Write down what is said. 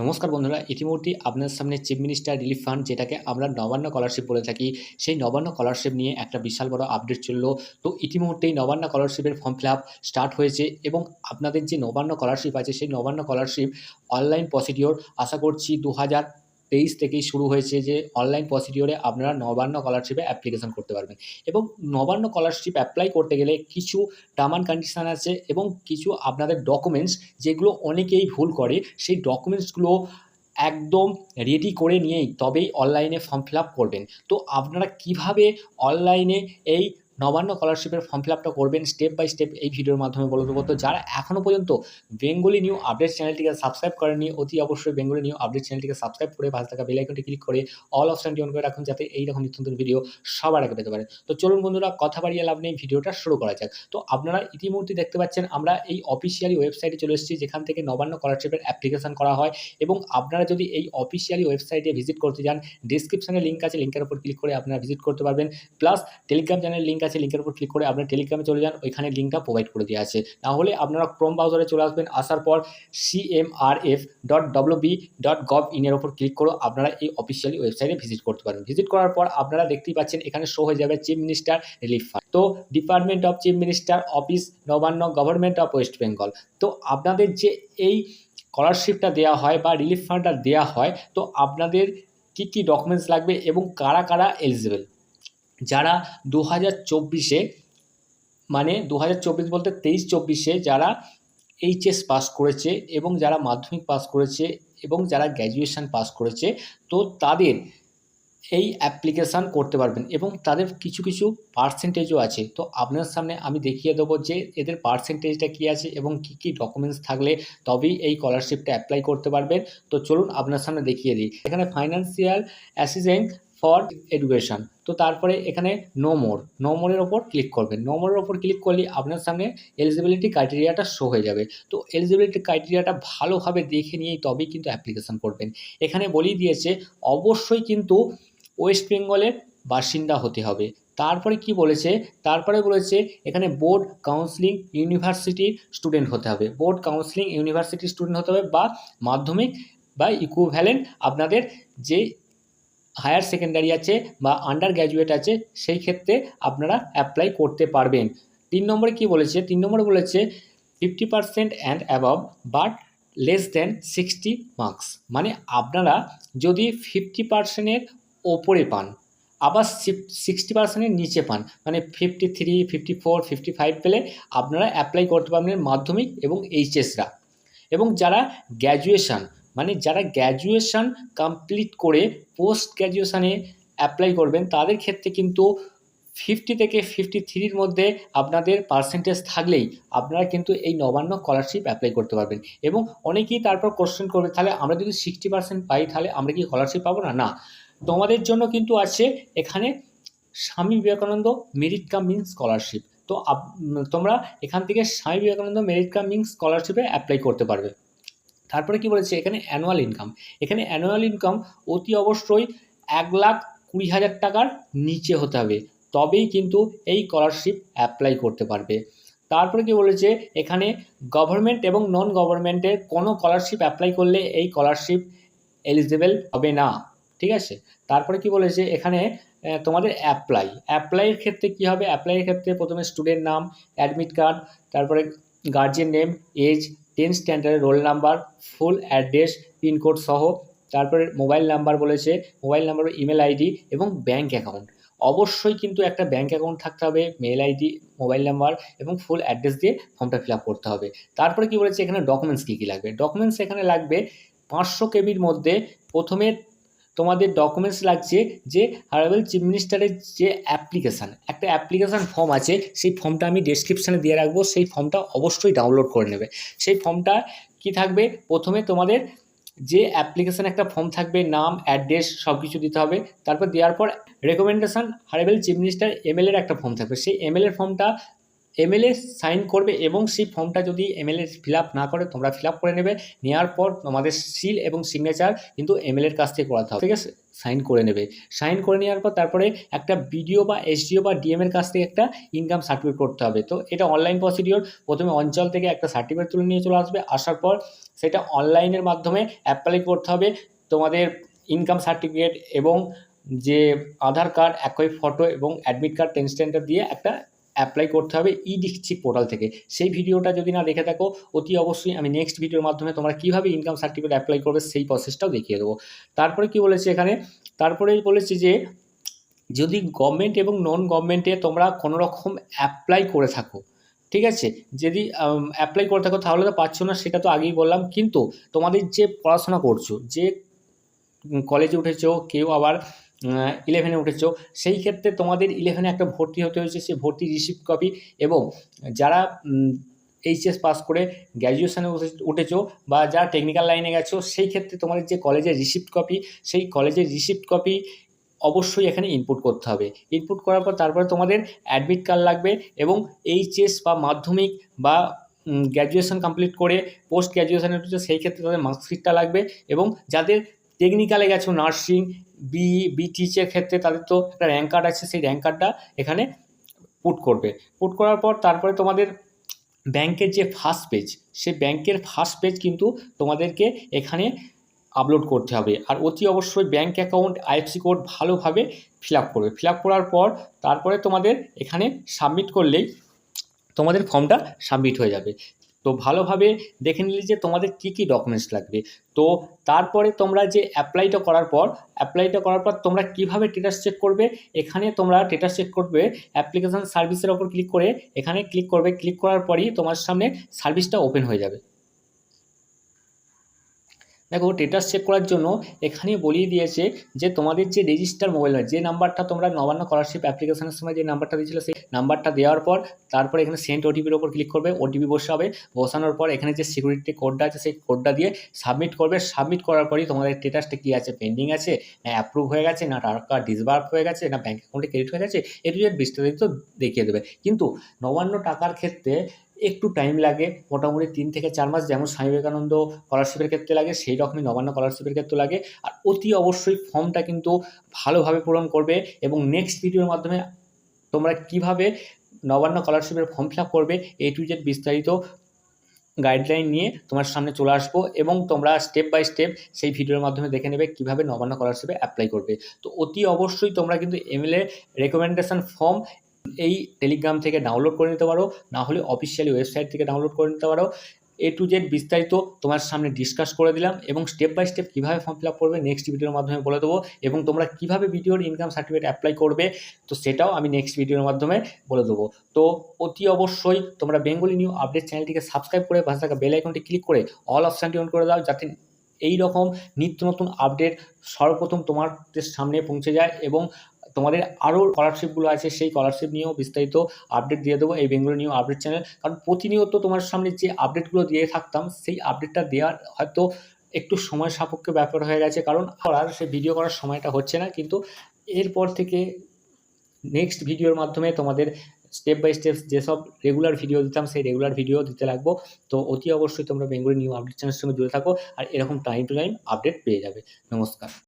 নমস্কার বন্ধুরা, ইতিমধ্যে আপনার সামনে চিফ মিনিস্টার রিলিফ ফান্ড যেটাকে আমরা নবান্ন স্কলারশিপ বলে থাকি, সেই নবান্ন স্কলারশিপ নিয়ে একটা বিশাল বড় আপডেট চলল। তো ইতিমধ্যেই নবান্ন স্কলারশিপের ফর্ম ফিল স্টার্ট হয়েছে এবং আপনাদের যে নবান্ন স্কলারশিপ আছে, সেই নবান্ন স্কলারশিপ অনলাইন প্রসিডিওর আশা করছি দু হাজার তেইশ থেকেই শুরু হয়েছে যে অনলাইন প্রসিডিওরে আপনারা নবান্ন স্কলারশিপে অ্যাপ্লিকেশন করতে পারবেন। এবং নবান্ন স্কলারশিপ অ্যাপ্লাই করতে গেলে কিছু টার্ম অ্যান্ড কন্ডিশান আছে এবং কিছু আপনাদের ডকুমেন্টস যেগুলো অনেকেই ভুল করে, সেই ডকুমেন্টসগুলো একদম রেডি করে নিয়েই তবেই অনলাইনে ফর্ম ফিল করবেন। তো আপনারা কীভাবে অনলাইনে এই নবান্ন স্কলারশিপের ফর্ম ফিল আপটা করবেন স্টেপ বাই স্টেপ এই ভিডিওর মাধ্যমে বলে দেবো তো যারা এখনও পর্যন্ত বেঙ্গলি নিউ আপডেট চ্যানেলটিকে সাবস্ক্রাইব করেননি, অতি অবশ্যই বেঙ্গলি নিউ আপডেট চ্যানেলটিকে সাবস্ক্রাইব করে পাশে থাকা বেল আইকনটি ক্লিক করে অল অপশানটি অন করে রাখুন যাতে এই রকম নিত্য নতুন ভিডিও সবার আগে পেতে পারে তো চলুন বন্ধুরা, কথা বাড়িয়ে লাভ নেই ভিডিওটা শুরু করা যাক। তো আপনারা ইতিমধ্যে দেখতে পাচ্ছেন আমরা এই অফিসিয়ালি ওয়েবসাইটে চলে এসেছি, যেখান থেকে নবান্ন স্কলারশিপের অ্যাপ্লিকেশন করা হয় এবং আপনারা যদি এই অফিসিয়ালি ওয়েবসাইটে ভিজিট করতে যান ডিসক্রিপশনে লিঙ্ক আছে লিঙ্কের উপর ক্লিক করে আপনারা ভিজিট করতে পারবেন। প্লাস টেলিগ্রাম চ্যানেলের লিঙ্ক আছে লিঙ্কের উপর ক্লিক করে আপনারা টেলিগ্রামে চলে যান, ওইখানে লিঙ্কটা প্রোভাইড করে দেওয়া আছে। তাহলে আপনারা ক্রোম ব্রাউজারে চলে আসবেন, আসার পর CMRF dot WB dot gov ইনের ওপর ক্লিক করে আপনারা এই অফিসিয়ালি ওয়েবসাইটে ভিজিট করতে পারেন ভিজিট করার পর আপনারা দেখতেই পাচ্ছেন, এখানে শো হয়ে যাবে চিফ মিনিস্টার রিলিফ ফান্ড তো department of chief minister office Nabanna government of West Bengal তো আপনাদের যে এই স্কলারশিপটা দেওয়া হয় বা রিলিফ ফান্ডটা দেওয়া হয়, তো আপনাদের কী কী ডকুমেন্টস লাগবে এবং কারা কারা এলিজিবল যারা দু হাজার চব্বিশে মানে দু হাজার চব্বিশ বলতে তেইশ চব্বিশে যারা এইচএস পাস করেছে এবং যারা মাধ্যমিক পাস করেছে এবং যারা গ্র্যাজুয়েশন পাস করেছে, তো তাদের এই অ্যাপ্লিকেশান করতে পারবেন এবং তাদের কিছু কিছু পার্সেন্টেজও আছে। তো আপনার সামনে আমি দেখিয়ে দেবো যে এদের পার্সেন্টেজটা কী আছে এবং কী কী ডকুমেন্টস থাকলে তবেই এই স্কলারশিপটা অ্যাপ্লাই করতে পারবেন। তো চলুন আপনার সামনে দেখিয়ে দিই। এখানে ফাইন্যান্সিয়াল অ্যাসিস্ট্যান্ট ফর এডুকেশন তো তারপরে এখানে নো মোর নো মোরের ওপর ক্লিক করবেন। নো মোরের ওপর ক্লিক করলে আপনার সামনে এলিজিবিলিটি ক্রাইটেরিয়াটা শো হয়ে যাবে। তো এলিজিবিলিটি ক্রাইটেরিয়াটা ভালোভাবে দেখে নিয়েই তবেই কিন্তু অ্যাপ্লিকেশান করবেন। এখানে বলেই দিয়েছে, অবশ্যই কিন্তু ওয়েস্ট বেঙ্গলের বাসিন্দা হতে হবে। তারপরে কি বলেছে? তারপরে বলেছে, এখানে বোর্ড কাউন্সিলিং ইউনিভার্সিটির স্টুডেন্ট হতে হবে। বোর্ড কাউন্সিলিং ইউনিভার্সিটির স্টুডেন্ট হতে হবে বা মাধ্যমিক বা ইকুইভ্যালেন্ট আপনাদের যে হায়ার সেকেন্ডারি আছে বা আন্ডার গ্র্যাজুয়েট আছে, সেই ক্ষেত্রে আপনারা অ্যাপ্লাই করতে পারবেন। তিন নম্বরে কি বলেছে? তিন নম্বরে বলেছে fifty percent and above but less than sixty marks মানে আপনারা যদি ফিফটি পার্সেন্টের ওপরে পান, আবার সিক্সটি পার্সেন্টের নিচে পান মানে fifty three fifty four fifty five পেলে আপনারা অ্যাপ্লাই করতে পারবেন মাধ্যমিক এবং এইচএসরা এবং যারা গ্র্যাজুয়েশান মানে যারা গ্র্যাজুয়েশান কমপ্লিট করে পোস্ট গ্র্যাজুয়েশানে অ্যাপ্লাই করবেন, তাদের ক্ষেত্রে কিন্তু ফিফটি থেকে ফিফটি থ্রির মধ্যে আপনাদের পার্সেন্টেজ থাকলেই আপনারা কিন্তু এই নবান্ন স্কলারশিপ অ্যাপ্লাই করতে পারবেন। এবং অনেকেই তারপর কোশ্চেন করবে, তাহলে আমরা যদি সিক্সটি পার্সেন্ট পাই, তাহলে আমরা কি স্কলারশিপ পাবো না? না। তোমাদের জন্য কিন্তু আছে এখানে Swami Vivekananda merit cum means scholarship তো তোমরা এখান থেকে Swami Vivekananda merit cum means স্কলারশিপে apply করতে পারবে। তারপরে কি বলেছে? এখানে অ্যানুয়াল ইনকাম এখানে অ্যানুয়াল ইনকাম অতি অবশ্যই এক লাখ কুড়ি হাজার টাকার নিচে হতে হবে। তবেই কিন্তু এই স্কলারশিপ অ্যাপ্লাই করতে পারবে। তারপরে কি বলেছে? এখানে গভর্নমেন্ট এবং নন গভর্নমেন্টের কোনো স্কলারশিপ অ্যাপ্লাই করলে এই স্কলারশিপ এলিজিবল হবে না। ঠিক আছে? তারপরে কি বলেছে? এখানে তোমাদের অ্যাপ্লাই অ্যাপ্লাইয়ের ক্ষেত্রে কি হবে? অ্যাপ্লাইয়ের ক্ষেত্রে প্রথমে স্টুডেন্ট নাম অ্যাডমিট কার্ড তারপরে guardian name age ten স্ট্যান্ডার্ডের roll number full address pincode সহ। তারপরে মোবাইল নাম্বার বলেছে মোবাইল নাম্বার ইমেল আইডি এবং ব্যাঙ্ক অ্যাকাউন্ট অবশ্যই কিন্তু একটা ব্যাঙ্ক অ্যাকাউন্ট থাকতে হবে মেল আইডি মোবাইল নাম্বার এবং ফুল অ্যাড্রেস দিয়ে ফর্মটা ফিল করতে হবে। তারপরে কি বলেছে, এখানে ডকুমেন্টস কী কী লাগবে? ডকুমেন্টস এখানে লাগবে পাঁচশো কেবির মধ্যে প্রথমে তোমাদের ডকুমেন্টস লাগছে যে হারাবেল চিফ মিনিস্টারের যে অ্যাপ্লিকেশান একটা অ্যাপ্লিকেশান ফর্ম আছে, সেই ফর্মটা আমি ডেসক্রিপশানে দিয়ে রাখব, সেই ফর্মটা অবশ্যই ডাউনলোড করে নেবে। সেই ফর্মটা কি থাকবে? প্রথমে তোমাদের যে অ্যাপ্লিকেশান একটা ফর্ম থাকবে, নাম অ্যাড্রেস সব কিছু দিতে হবে। তারপর দেওয়ার পর রেকমেন্ডেশান হারেবেল চিফ মিনিস্টার এমএলএর একটা ফর্ম থাকবে। সেই এমএলএর ফর্মটা এমএলএ সাইন করবে এবং সেই ফর্মটা যদি এমএলএ ফিল না করে, তোমরা ফিল করে নেবে। নেওয়ার পর তোমাদের সিল এবং সিগনেচার কিন্তু এমএলএর কাছ থেকে করাতে হবে। ঠিক আছে? সাইন করে নেবে। সাইন করে নেওয়ার পর তারপরে একটা বিডিও বা এসডিও বা ডিএমের কাছ থেকে একটা ইনকাম সার্টিফিকেট করতে হবে। তো এটা অনলাইন প্রসিডিওর প্রথমে অঞ্চল থেকে একটা সার্টিফিকেট তুলে নিয়ে চলে আসবে। আসার পর সেটা অনলাইনের মাধ্যমে অ্যাপ্লাই করতে হবে। তোমাদের ইনকাম সার্টিফিকেট এবং যে আধার কার্ড একই ফটো এবং অ্যাডমিট কার্ড টেনস্টেন্টার দিয়ে একটা অ্যাপ্লাই করতে হবে ই ডিস্ট্রিক্ট পোর্টাল থেকে। সেই ভিডিওটা যদি না দেখে থাকো, অতি অবশ্যই আমি নেক্সট ভিডিওর মাধ্যমে তোমরা কীভাবে ইনকাম সার্টিফিকেট অ্যাপ্লাই করবে সেই প্রসেসটাও দেখিয়ে দেবো। তারপরে কি বলেছে এখানে? তারপরে বলেছে যে, যদি গভর্নমেন্ট এবং নন গভর্নমেন্টে তোমরা কোনো রকম অ্যাপ্লাই করে থাকো, ঠিক আছে? যদি অ্যাপ্লাই করে থাকো, তাহলে তো পাচ্ছ না, সেটা তো আগেই বললাম। কিন্তু তোমাদের যে পড়াশোনা করছ, যে কলেজে উঠেছো, কেউ আবার ইলেভেনে উঠেছো। সেই ক্ষেত্রে তোমাদের ইলেভেনে একটা ভর্তি হতে হয়েছে, সেই ভর্তি রিসিপ্ট কপি এবং যারা এইচএস পাস করে গ্র্যাজুয়েশানে উঠেছো বা যারা টেকনিক্যাল লাইনে গেছো, সেই ক্ষেত্রে তোমাদের যে কলেজের রিসিপ্ট কপি সেই কলেজের রিসিপ্ট কপি অবশ্যই এখানে ইনপুট করতে হবে। ইনপুট করার পর তারপরে তোমাদের অ্যাডমিট কার্ড লাগবে এবং এইচএস বা মাধ্যমিক বা গ্র্যাজুয়েশন কমপ্লিট করে পোস্ট গ্র্যাজুয়েশনের সেই ক্ষেত্রে তাদের মার্কশিটটা লাগবে এবং যাদের টেকনিক্যালে গেছো নার্সিং বি বিটিচের ক্ষেত্রে তাদের তো একটা র্যাঙ্ক কার্ড আছে, সেই র্যাঙ্ক কার্ডটা এখানে পুট করবে। পুট করার পর তারপরে তোমাদের ব্যাংকের যে ফার্স্ট পেজ সে ব্যাংকের ফার্স্ট পেজ কিন্তু তোমাদেরকে এখানে আপলোড করতে হবে। আর অতি অবশ্যই ব্যাঙ্ক অ্যাকাউন্ট আইএফসি কোড ভালোভাবে ফিল আপ করবে। ফিল আপ করার পর তারপরে তোমাদের এখানে সাবমিট করলেই তোমাদের ফর্মটা সাবমিট হয়ে যাবে। তো ভালোভাবে দেখে নিলে যে তোমাদের কি কি ডকুমেন্টস লাগবে। তো তারপরে তোমরা যে অ্যাপ্লাইটা করার পর অ্যাপ্লাইটা করার পর তোমরা কীভাবে স্টেটাস চেক করবে? এখানে তোমরা স্টেটাস চেক করবে অ্যাপ্লিকেশান সার্ভিসের ওপর ক্লিক করে এখানে ক্লিক করবে। ক্লিক করার পরই তোমার সামনে সার্ভিসটা ওপেন হয়ে যাবে। দেখো স্টেটাস চেক করার জন্য এখানে বলিয়ে দিয়েছে যে তোমাদের যে রেজিস্টার মোবাইল নাম্বার যে নাম্বারটা তোমরা নবান্ন স্কলারশিপ অ্যাপ্লিকেশনের সময় যে নাম্বারটা দিয়েছিল, সেই নাম্বারটা দেওয়ার পর তারপর এখানে সেন্ট ওটিপির ওপর ক্লিক করবে ওটিপি বসাবে বসানোর পর এখানে যে সিকিউরিটি কোডটা আছে, সেই কোডটা দিয়ে সাবমিট করবে। সাবমিট করার পরই তোমাদের স্টেটাসটা কী আছে পেন্ডিং আছে, না অ্যাপ্রুভ হয়ে গেছে, না টাকা ডিসবার্ভ হয়ে গেছে, না ব্যাঙ্ক অ্যাকাউন্টে ক্রেডিট হয়ে গেছে এটু বিস্তারিত দেখিয়ে দেবে। কিন্তু নবান্ন টাকার ক্ষেত্রে একটু টাইম লাগে। মোটামুটি তিন থেকে চার মাস যেমন স্বামী বিবেকানন্দ স্কলারশিপের ক্ষেত্রে লাগে, সেই রকমই নবান্ন স্কলারশিপের ক্ষেত্রে লাগে। আর অতি অবশ্যই ফর্মটা কিন্তু ভালোভাবে পূরণ করবে এবং নেক্সট ভিডিওর মাধ্যমে তোমরা কীভাবে নবান্ন স্কলারশিপের ফর্ম ফিল করবে এ টু জেড বিস্তারিত গাইডলাইন নিয়ে তোমার সামনে চলে আসব এবং তোমরা স্টেপ বাই স্টেপ সেই ভিডিওর মাধ্যমে দেখে নেবে কীভাবে নবান্ন স্কলারশিপে অ্যাপ্লাই করবে। তো অতি অবশ্যই তোমরা কিন্তু এমএলএ রেকমেন্ডেশন ফর্ম এই টেলিগ্রাম থেকে ডাউনলোড করে নিতে পারো। না হলে অফিসিয়ালি ওয়েবসাইট থেকে ডাউনলোড করে নিতে পারো। এ টু জেড বিস্তারিত তোমার সামনে ডিসকাস করে দিলাম এবং স্টেপ বাই স্টেপ কীভাবে ফর্ম ফিল আপ করবে নেক্সট ভিডিওর মাধ্যমে বলে দেবো এবং তোমরা কীভাবে ভিডিওর ইনকাম সার্টিফিকেট অ্যাপ্লাই করবে, তো সেটাও আমি নেক্সট ভিডিওর মাধ্যমে বলে দেবো। তো অতি অবশ্যই তোমরা বেঙ্গলি নিউ আপডেট চ্যানেলটিকে সাবস্ক্রাইব করে পাশে থাকা বেল আইকনটি ক্লিক করে অল অপশানটি অন করে দাও যাতে এই রকম নিত্য নতুন আপডেট সর্বপ্রথম তোমাদের সামনে পৌঁছে যায় এবং তোমাদের আরও স্কলারশিপগুলো আছে, সেই স্কলারশিপ নিয়েও বিস্তারিত আপডেট দিয়ে দেবো এই বেঙ্গলি নিউ আপডেট চ্যানেল কারণ প্রতিনিয়ত তোমার সামনে যে আপডেটগুলো দিয়ে থাকতাম, সেই আপডেটটা দেওয়ার হয়তো একটু সময় সাপেক্ষ ব্যাপার হয়ে গেছে। কারণ আর সে ভিডিও করার সময়টা হচ্ছে না, কিন্তু এরপর থেকে নেক্সট ভিডিওর মাধ্যমে তোমাদের স্টেপ বাই স্টেপ যেসব রেগুলার ভিডিও দিতাম, সেই রেগুলার ভিডিও দিতে লাগবো। তো অতি অবশ্যই তোমরা বেঙ্গলি নিউ আপডেট চ্যানেলের সঙ্গে জুড়ে থাকো, আর এরকম টাইম টু টাইম আপডেট পেয়ে যাবে। নমস্কার।